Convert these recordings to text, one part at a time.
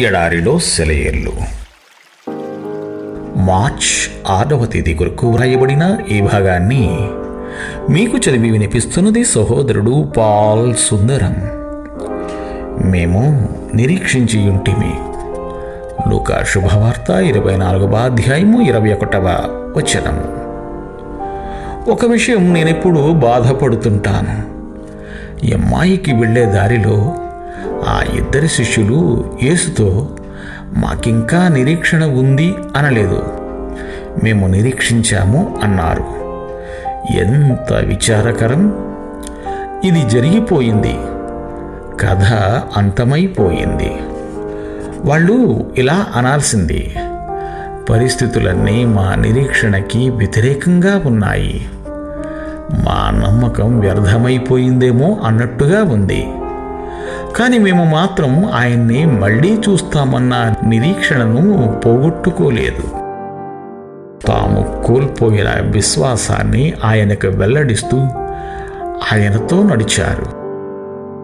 ఎడారిలో సెలయేళ్ళు మార్చ్ ఆరవ తేదీ కొరకు వ్రాయబడిన ఈ భాగాన్ని మీకు చదివి వినిపిస్తున్నది సహోదరుడు పాల్ సుందరం. మేము నిరీక్షించి ఉంటిమి లూకా శుభవార్త ఇరవై నాలుగవ అధ్యాయము ఇరవై ఒకటవ వచనము ఒక విషయం నేనెప్పుడు బాధపడుతుంటాను. ఎమ్మాయికి వెళ్ళే దారిలో ఆ ఇద్దరి శిష్యులు యేసుతో మాకింకా నిరీక్షణ ఉంది అనలేదు. మేము నిరీక్షించాము అన్నారు. ఎంత విచారకరం! ఇది జరిగిపోయింది. కథ అంతమైపోయింది. వాళ్ళు ఇలా అనాల్సింది. పరిస్థితులన్నీ మా నిరీక్షణకి వ్యతిరేకంగా ఉన్నాయి. మా నమ్మకం వ్యర్థమైపోయిందేమో అన్నట్టుగా ఉంది. కానీ మేము మాత్రం ఆయన్ని మళ్ళీ చూస్తామన్న నిరీక్షణను పోగొట్టుకోలేదు. తాము కోల్పోయిన విశ్వాసాన్ని ఆయనకు వెల్లడిస్తూ ఆయనతో నడిచారు.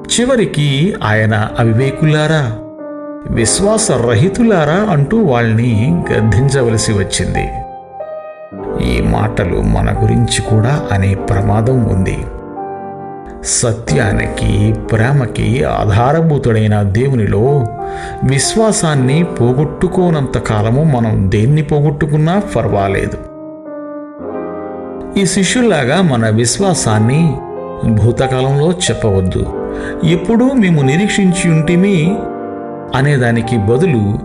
చివరికి ఆయన అవివేకులారా విశ్వాసరహితులారా అంటూ వాళ్ళని గద్దించవలసి వచ్చింది. ఈ మాటలు మన గురించి కూడా అనే ప్రమాదం ఉంది. సత్యానికి ప్రేమకి ఆధారభూతుడైన దేవునిలో విశ్వాసాన్ని పోగొట్టుకోనంత కాలము మనం దేన్ని పోగొట్టుకున్నా పర్వాలేదు ఈ శిష్యుల్లాగా మన విశ్వాసాన్ని భూతకాలంలో చెప్పవద్దు. ఎప్పుడూ మేము నిరీక్షించి ఉంటిమి అనేదానికి బదులు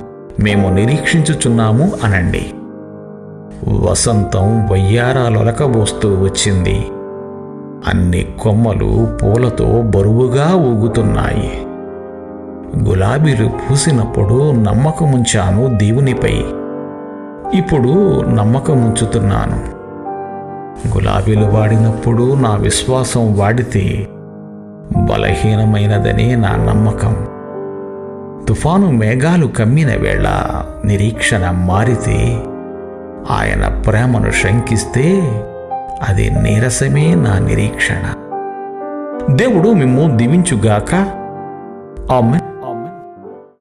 మేము నిరీక్షించుచున్నాము అనండి. వసంతం వయ్యారాలొలకబోస్తూ వచ్చింది. అన్ని కొమ్మలు పూలతో బరువుగా ఊగుతున్నాయి. గులాబీలు పూసినప్పుడు నమ్మకముంచాను దేవునిపై. ఇప్పుడు నమ్మకముంచుతున్నాను. గులాబీలు వాడినప్పుడు నా విశ్వాసం వాడితే బలహీనమైనదని నా నమ్మకం. తుఫాను మేఘాలు కమ్మిన వేళ నిరీక్షణ మారితే ఆయన ప్రేమను శంకిస్తే అది నీరసమే నా నిరీక్షణ. దేవుడు మిమ్ము దీవించుగాక. ఆమె